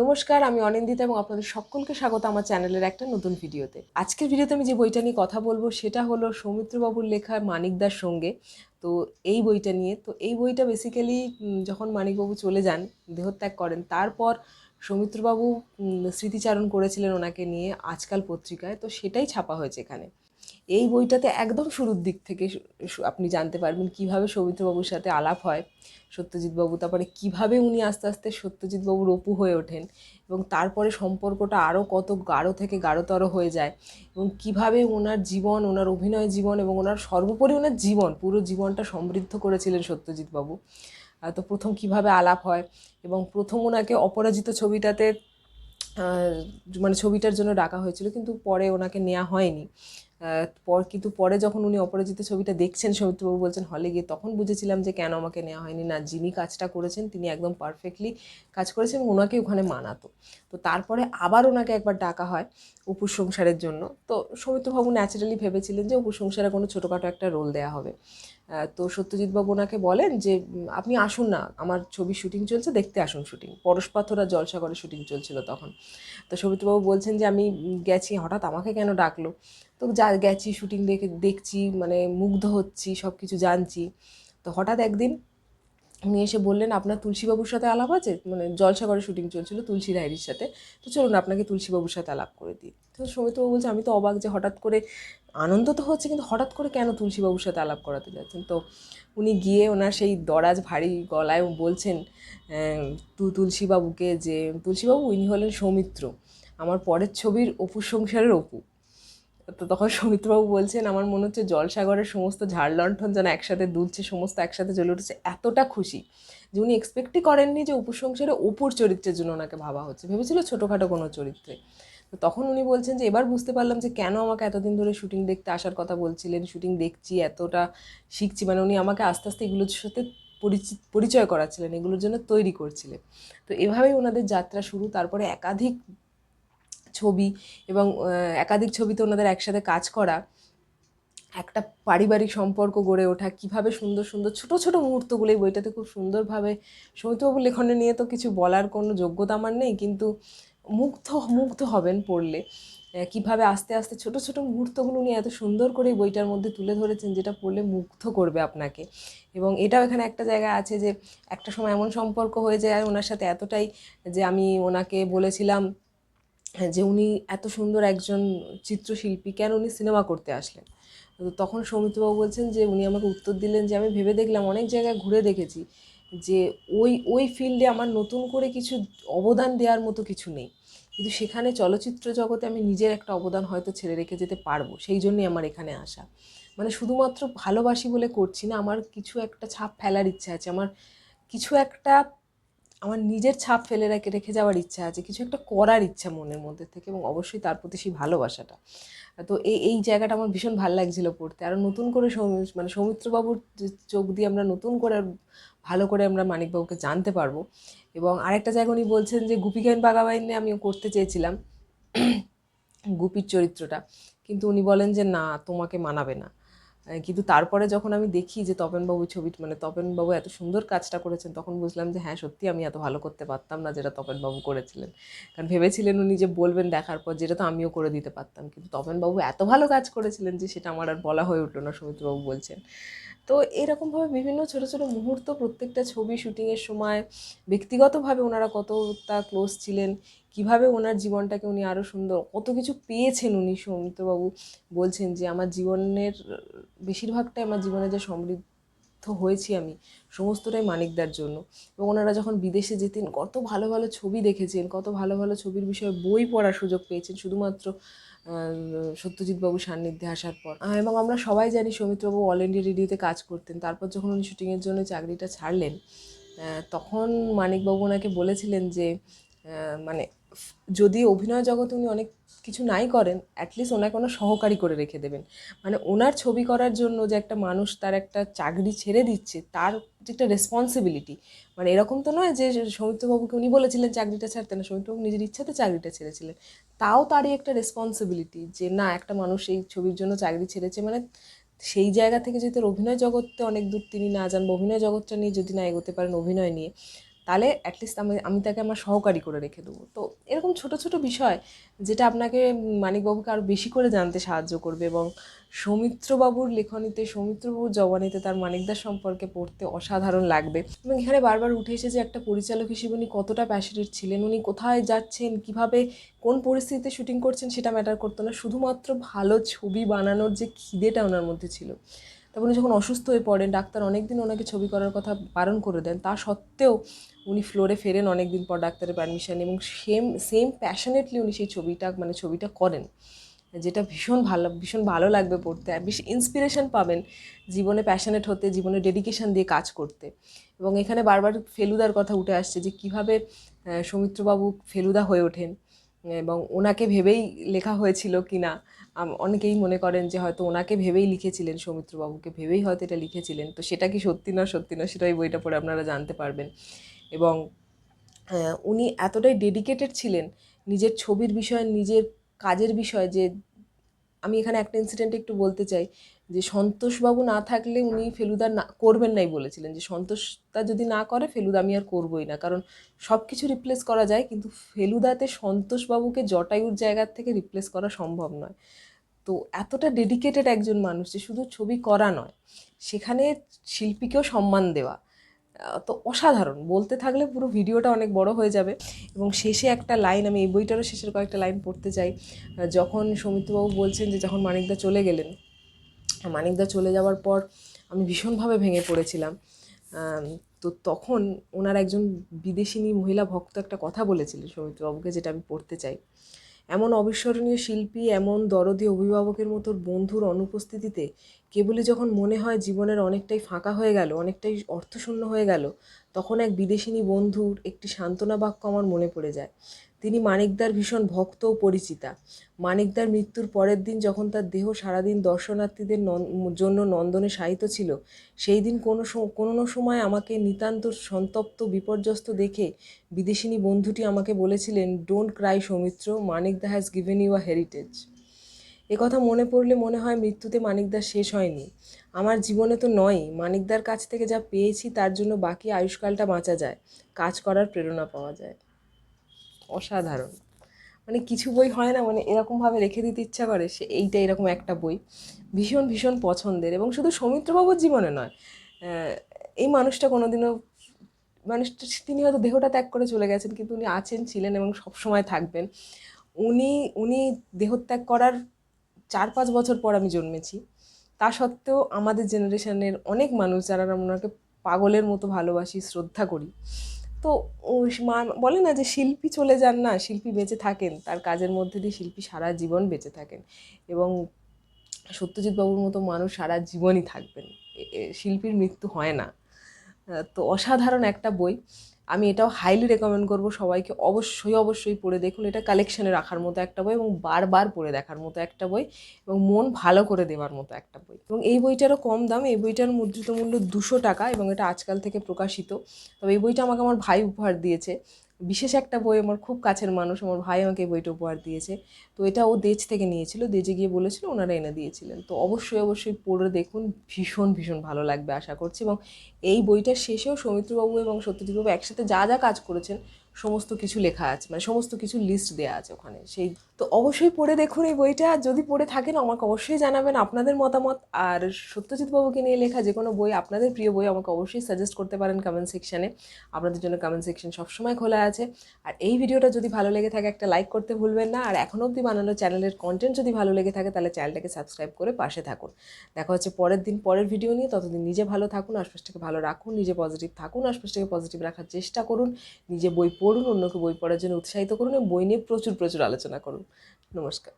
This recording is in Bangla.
নমস্কার, আমি অনিন্দিতা এবং আপনাদের সকলকে স্বাগত আমার চ্যানেলের একটা নতুন ভিডিওতে। আজকের ভিডিওতে আমি যে বইটা নিয়ে কথা বলব, সেটা হলো সৌমিত্রবাবুর লেখা মানিকদার সঙ্গে। তো এই বইটা নিয়ে, তো এই বইটা বেসিক্যালি যখন মানিকবাবু চলে যান, দেহত্যাগ করেন, তারপর সৌমিত্রবাবু স্মৃতিচারণ করেছিলেন ওনাকে নিয়ে আজকাল পত্রিকায়, তো সেটাই ছাপা হয়েছে এখানে। এই বইটাতে একদম শুরুর দিক থেকে আপনি জানতে পারবেন কীভাবে সৌমিত্রবাবুর সাথে আলাপ হয়, সত্যজিৎবাবু, তারপরে কীভাবে উনি আস্তে আস্তে সত্যজিৎবাবুর অপু হয়ে ওঠেন এবং তারপরে সম্পর্কটা আরও কত গাঢ় থেকে গাঢ়তর হয়ে যায় এবং কীভাবে ওনার জীবন ওনার অভিনয় জীবন এবং ওনার সর্বোপরি ওনার জীবন, পুরো জীবনটা সমৃদ্ধ করেছিলেন সত্যজিৎবাবু। তো প্রথম কীভাবে আলাপ হয় এবং প্রথম ওনাকে অপরাজিত ছবিটাতে মানে ছবিটার জন্য ডাকা হয়েছিল কিন্তু পরে ওনাকে নেওয়া হয়নি। পর, কিন্তু পরে যখন উনি অপরাজিত ছবিটা দেখছেন, সৌমিত্রবাবু বলছেন, হলে গিয়ে তখন বুঝেছিলাম যে কেন আমাকে নেওয়া হয়নি। না, যিনি কাজটা করেছেন, তিনি একদম পারফেক্টলি কাজ করেছেন এবং ওনাকে ওখানে মানাতো। তো তারপরে আবার ওনাকে একবার ডাকা হয় অপুর সংসারের জন্য। তো সৌমিত্রবাবু ন্যাচারালি ভেবেছিলেন যে অপুর সংসারে কোনো ছোটোখাটো একটা রোল দেওয়া হবে। তো সত্যজিৎবাবু ওনাকে বলেন যে আপনি আসুন না, আমার ছবি শুটিং চলছে, দেখতে আসুন শুটিং। পরশপাথর আর জলসাগরের শুটিং চলছিল তখন। তো সবিতবাবু বলছেন যে, আমি গেছি, হঠাৎ আমাকে কেন ডাকলো? তো যা, গেছি, শুটিং দেখে, দেখছি মানে মুগ্ধ হচ্ছি সব কিছু জানছি। তো হঠাৎ একদিন উনি এসে বললেন আপনার তুলসীবাবুর সাথে আলাপ আছে? মানে জলসাগরে শুটিং চলছিল তুলসী রায়ের সাথে। তো চলুন আপনাকে তুলসীবাবুর সাথে আলাপ করে দিই। তো সৌমিত্রবাবু বলছে আমি তো অবাক যে হঠাৎ করে আনন্দ তো হচ্ছে কিন্তু হঠাৎ করে কেন তুলসীবাবুর সাথে আলাপ করাতে যাচ্ছেন? তো উনি গিয়ে ওনার সেই দরাজ ভারী গলায় বলছেন আহ, তু তুলসীবাবুকে যে তুলসীবাবু ইনি হলেন সৌমিত্র। আমার পরের ছবির অপু সংসারের অপু। তো তখন সৌমিত্রবাবু বলছেন, আমার মনে হচ্ছে জলসাগরের সমস্ত ঝাড়লণ্ঠন যেন একসাথে দুলছে, সমস্ত একসাথে জ্বলে উঠেছে। এতটা খুশি যে উনি এক্সপেক্টই করেননি যে অপুর সংসারে অপুর চরিত্রের জন্য ওনাকে ভাবা হচ্ছে। ভেবেছিল ছোটোখাটো কোনো চরিত্রে। তো তখন উনি বলছেন যে, এবার বুঝতে পারলাম যে কেন আমাকে এতদিন ধরে শুটিং দেখতে আসার কথা বলছিলেন, শুটিং দেখছি, এতটা শিখছি। মানে উনি আমাকে আস্তে আস্তে এগুলোর সাথে পরিচিত পরিচয় করাচ্ছিলেন, এগুলোর জন্য তৈরি করছিলেন। তো এভাবেই ওনাদের যাত্রা শুরু। তারপরে একাধিক ছবি এবং একাধিক ছবিতে ওনাদের একসাথে কাজ করা, একটা পারিবারিক সম্পর্ক গড়ে ওঠা, কীভাবে সুন্দর সুন্দর ছোট ছোট মুহূর্তগুলো এই বইটাতে খুব সুন্দরভাবে সমিতবাবুর লেখনে নিয়ে তো কিছু বলার কোনো যোগ্যতা আমার নেই, কিন্তু মুগ্ধ মুগ্ধ হবেন পড়লে। কীভাবে আস্তে আস্তে ছোট ছোট মুহূর্তগুলো উনি এত সুন্দর করে বইটার মধ্যে তুলে ধরেছেন, যেটা পড়লে মুগ্ধ করবে আপনাকে। এবং এটাও এখানে একটা জায়গা আছে যে, একটা সময় এমন সম্পর্ক হয়ে যায় ওনার সাথে এতটাই যে আমি ওনাকে বলেছিলাম যে উনি এত সুন্দর একজন চিত্রশিল্পী, কেন উনি সিনেমা করতে আসলেন? তো তখন সৌমিত্রবাবু বলছেন যে, উনি আমাকে উত্তর দিলেন যে, আমি ভেবে দেখলাম, অনেক জায়গায় ঘুরে দেখেছি যে, ওই ওই ফিল্ডে আমার নতুন করে কিছু অবদান দেওয়ার মতো কিছু নেই। কিন্তু সেখানে চলচ্চিত্র জগতে আমি নিজের একটা অবদান হয়তো ছেড়ে রেখে যেতে পারব, সেই জন্যই আমার এখানে আসা। মানে শুধুমাত্র ভালোবাসি বলে করছি না, আমার কিছু একটা ছাপ ফেলার ইচ্ছা আছে, আমার কিছু একটা আমার নিজের ছাপ ফেলে রেখে রেখে যাওয়ার ইচ্ছা আছে, কিছু একটা করার ইচ্ছা মনের মধ্যে থেকে এবং অবশ্যই তার প্রতি সেই ভালোবাসাটা। তো এই এই জায়গাটা আমার ভীষণ ভালো লাগছিল পড়তে। আরও নতুন করে মানে সৌমিত্রবাবুর চোখ দিয়ে আমরা নতুন করে ভালো করে আমরা মানিকবাবুকে জানতে পারব। এবং আরেকটা জায়গা উনি বলছেন যে গুপিগাইন বাগাবাইনে আমি করতে চেয়েছিলাম, গুপির চরিত্রটা। কিন্তু উনি বলেন যে, না, তোমাকে মানাবে না। কিন্তু তারপরে যখন আমি দেখি যে তপেনবাবু ছবি মানে তপেনবাবু এত সুন্দর কাজটা করেছেন, তখন বুঝলাম যে হ্যাঁ সত্যি আমি এত ভালো করতে পারতাম না যেটা তপেনবাবু করেছিলেন। কারণ ভেবেছিলেন উনি যে বলবেন দেখার পর যেটা তো আমিও করে দিতে পারতাম। কিন্তু তপেনবাবু এত ভালো কাজ করেছিলেন যে সেটা আমার আর বলা হয়ে উঠল না, সৌমিত্রবাবু বলছেন। তো এরকমভাবে বিভিন্ন ছোট ছোট মুহূর্ত প্রত্যেকটা ছবি শুটিংয়ের সময় ব্যক্তিগতভাবে ওনারা কতটা ক্লোজ ছিলেন? কীভাবে ওনার জীবনটাকে উনি আরও সুন্দর, কত কিছু পেয়েছেন উনি সৌমিত্রবাবু বলছেন যে, আমার জীবনের বেশিরভাগটাই আমার জীবনে যে সমৃদ্ধ হয়েছি আমি, সমস্তটাই মানিকদার জন্য। এবং ওনারা যখন বিদেশে যেতেন, কত ভালো ভালো ছবি দেখেছেন, কত ভালো ভালো ছবির বিষয়ে বই পড়ার সুযোগ পেয়েছেন, শুধুমাত্র আহ, সত্যজিৎবাবু সান্নিধ্যে আসার পর। এবং আমরা সবাই জানি সৌমিত্রবাবু অল ইন্ডিয়া রেডিওতে কাজ করতেন। তারপর যখন উনি শুটিংয়ের জন্য চাকরিটা ছাড়লেন তখন মানিকবাবু ওনাকে বলেছিলেন যে মানে যদি অভিনয় জগতে উনি অনেক কিছু নাই করেন অ্যাটলিস্ট ওনাকে ওনার সহকারী করে রেখে দেবেন। মানে ওনার ছবি করার জন্য যে একটা মানুষ তার একটা চাকরি ছেড়ে দিচ্ছে, তার যে একটা রেসপন্সিবিলিটি মানে এরকম তো নয় যে সৌমিত্রবাবুকে উনি বলেছিলেন চাকরিটা ছাড়তে না, সৌমিত্রবাবু নিজের ইচ্ছাতে চাকরিটা ছেড়েছিলেন। তাও তারই একটা রেসপন্সিবিলিটি যে না, একটা মানুষ এই ছবির জন্য চাকরি ছেড়েছে। মানে সেই জায়গা থেকে যদি তার অভিনয় জগতে অনেক দূর তিনি না যান অভিনয় জগৎটা নিয়ে যদি না এগোতে পারেন অভিনয় নিয়ে তাহলে অ্যাটলিস্ট আমি আমি তাকে আমার সহকারী করে রেখে দেবো। তো এরকম ছোট ছোট বিষয় যেটা আপনাকে মানিকবাবুকে আরও বেশি করে জানতে সাহায্য করবে এবং সৌমিত্রবাবুর লেখনীতে, সৌমিত্রবাবুর জবানিতে তার মানিকদার সম্পর্কে পড়তে অসাধারণ লাগবে। এবং এখানে বারবার উঠে এসেছে একটা পরিচালক হিসেবে উনি কতটা প্যাশনেট ছিলেন, উনি কোথায় যাচ্ছেন, কীভাবে, কোন পরিস্থিতিতে শুটিং করছেন সেটা ম্যাটার করতো না। শুধুমাত্র ভালো ছবি বানানোর যে খিদেটা ওনার মধ্যে ছিল। তারপর উনি যখন অসুস্থ হয়ে পড়েন, ডাক্তার অনেকদিন ওনাকে ছবি করার কথা বারণ করে দেন, তা সত্ত্বেও উনি ফ্লোরে ফেরেন অনেক দিন পর ডাক্তারের পারমিশন এবং সেম সেম প্যাশনেটলি উনি সেই ছবিটা মানে ছবিটা করেন, যেটা ভীষণ ভালো ভীষণ ভালো লাগবে পড়তে বেশি ইন্সপিরেশন পাবেন জীবনে প্যাশনেট হতে, জীবনে ডেডিকেশন দিয়ে কাজ করতে। এবং এখানে বারবার ফেলুদার কথা উঠে আসছে যে কীভাবে সৌমিত্রবাবু ফেলুদা হয়ে ওঠেন, এবং ওনাকে ভেবেই লেখা হয়েছিল কি না অনেকেই মনে করেন যে হয়তো ওনাকে ভেবেই লিখেছিলেন, সৌমিত্রবাবুকে ভেবেই হয়তো এটা লিখেছিলেন। তো সেটা কি সত্যি না সত্যি না সেটা এই বইটা পড়ে আপনারা জানতে পারবেন। এবং উনি এতটাই ডেডিকেটেড ছিলেন নিজের ছবির বিষয়ে, নিজের কাজের বিষয়ে যে, আমি এখানে একটা ইনসিডেন্ট একটু বলতে চাই। যে সন্তোষবাবু না থাকলে উনি ফেলুদা না, করবেন নাই বলেছিলেন। যে সন্তোষটা যদি না করে, ফেলুদা আমি আর করবই না। কারণ সব কিছু রিপ্লেস করা যায়, কিন্তু ফেলুদাতে সন্তোষবাবুকে জটায়ুর জায়গার থেকে রিপ্লেস করা সম্ভব নয়। তো এতটা ডেডিকেটেড একজন মানুষ যে শুধু ছবি করা নয়, সেখানে শিল্পীকেও সম্মান দেওয়া তো অসাধারণ। বলতে থাকলে পুরো ভিডিওটা অনেক বড় হয়ে যাবে এবং শেষে একটা লাইন, আমি এই বইটারও শেষের কয়েকটা লাইন পড়তে চাই। যখন সৌমিত্রবাবু বলছেন যে যখন মানিকদা চলে গেলেন, মানিকদা চলে যাওয়ার পর আমি ভীষণভাবে ভেঙে পড়েছিলাম। তো তখন ওনার একজন বিদেশিনী মহিলা ভক্ত একটা কথা বলেছিলেন সৌমিত্রবাবুকে, যেটা আমি পড়তে চাই। এমন অবিস্মরণীয় শিল্পী, এমন দরদি অভিভাবকের মতো বন্ধুর অনুপস্থিতিতে কেবলই যখন মনে হয় জীবনের অনেকটাই ফাঁকা হয়ে গেল, অনেকটাই অর্থশূন্য হয়ে গেল, তখন এক বিদেশিনী বন্ধুর একটি সান্ত্বনা বাক্য আমার মনে পড়ে যায়। তিনি মানিকদার ভীষণ ভক্ত ও পরিচিতা। মানিকদার মৃত্যুর পরের দিন যখন তার দেহ সারাদিন দর্শনার্থীদের জন্য নন্দনে শায়িত ছিল, সেই দিন কোনো কোনো সময় আমাকে নিতান্ত সন্তপ্ত, বিপর্যস্ত দেখে বিদেশিনী বন্ধুটি আমাকে বলেছিলেন don't cry Soumitra, Manikda has given you a heritage কথা মনে পড়লে মনে হয় মৃত্যুতে মানিকদার শেষ হয়নি। আমার জীবনে তো নয়ই, মানিকদার কাছ থেকে যা পেয়েছি তার জন্য বাকি আয়ুষ্কালটা বাঁচা যায়, কাজ করার প্রেরণা পাওয়া যায়। অসাধারণ। মানে কিছু বই হয় না মানে এরকমভাবে রেখে দিতে ইচ্ছা করে, সে এইটা এরকম একটা বই। ভীষণ ভীষণ পছন্দের এবং শুধু সৌমিত্রবাবুর জীবনে নয় এই মানুষটা কোনোদিনও, মানুষটা, তিনি হয়তো দেহটা ত্যাগ করে চলে গেছেন, কিন্তু উনি আছেন, ছিলেন এবং সবসময় থাকবেন। উনি উনি দেহত্যাগ করার চার পাঁচ বছর পর আমি জন্মেছি। তা সত্ত্বেও আমাদের জেনারেশনের অনেক মানুষ, যারা আমরা ওনাকে পাগলের মতো ভালোবাসি, শ্রদ্ধা করি তো মা- বলে না যে শিল্পী চলে যান না, শিল্পী বেঁচে থাকেন। তার কাজের মধ্যে দিয়ে শিল্পী সারা জীবন বেঁচে থাকেন। এবং সত্যজিৎ বাবুর মতো মানুষ সারা জীবনই থাকবেন। শিল্পীর মৃত্যু হয় না। তো অসাধারণ একটা বই। আমি এটাও হাইলি রেকমেন্ড করব সবাইকে। অবশ্যই অবশ্যই পড়ে দেখুন। এটা কালেকশানে রাখার মতো একটা বই এবং বারবার পড়ে দেখার মতো একটা বই এবং মন ভালো করে দেওয়ার মতো একটা বই। এবং এই বইটারও কম দাম। এই বইটার মুদ্রিত মূল্য দুশো টাকা এবং এটা আজকাল থেকে প্রকাশিত। তবে এই বইটা আমাকে আমার ভাই উপহার দিয়েছে। বিশেষ একটা বই আমার খুব কাছের মানুষ, আমার ভাই আমাকে বইটা উপহার দিয়েছে। তো এটা ও দেজ থেকে নিয়েছিল, দেজে গিয়ে বলেছিল, ওনারা এনে দিয়েছিলেন। তো অবশ্যই অবশ্যই পড়ে দেখুন, ভীষণ ভীষণ ভালো লাগবে আশা করছি। এবং এই বইটার শেষেও সৌমিত্রবাবু এবং সত্যজিৎবাবু একসাথে যা যা কাজ করেছেন সমস্ত কিছু লেখা আছে মানে সমস্ত কিছু লিস্ট দেওয়া আছে ওখানে। সেই তো অবশ্যই পড়ে দেখুন এই বইটা। যদি পড়ে থাকেন, আমাকে অবশ্যই জানাবেন আপনাদের মতামত। আর সত্যজিৎ বাবুকে নিয়ে লেখা যে কোনো বই, আপনাদের প্রিয় বই, আমাকে অবশ্যই সাজেস্ট করতে পারেন কমেন্ট সেকশানে আপনাদের জন্য কমেন্ট সেকশন সবসময় খোলা আছে। আর এই ভিডিওটা যদি ভালো লেগে থাকে, একটা লাইক করতে ভুলবেন না। আর এখনও অবধি বানানো চ্যানেলের কন্টেন্ট যদি ভালো লেগে থাকে, তাহলে চ্যানেলটাকে সাবস্ক্রাইব করে পাশে থাকুন। দেখা হচ্ছে পরের দিন, পরের ভিডিও নিয়ে। ততদিন নিজে ভালো থাকুন, আশপাশটাকে ভালো রাখুন, নিজে পজিটিভ থাকুন, আশপাশটাকে পজিটিভ রাখার চেষ্টা করুন। নিজে বই পড়ুন, অন্যকে বই পড়ার জন্য উৎসাহিত করুন, এবং বই নিয়ে প্রচুর প্রচুর আলোচনা করুন। নমস্কার।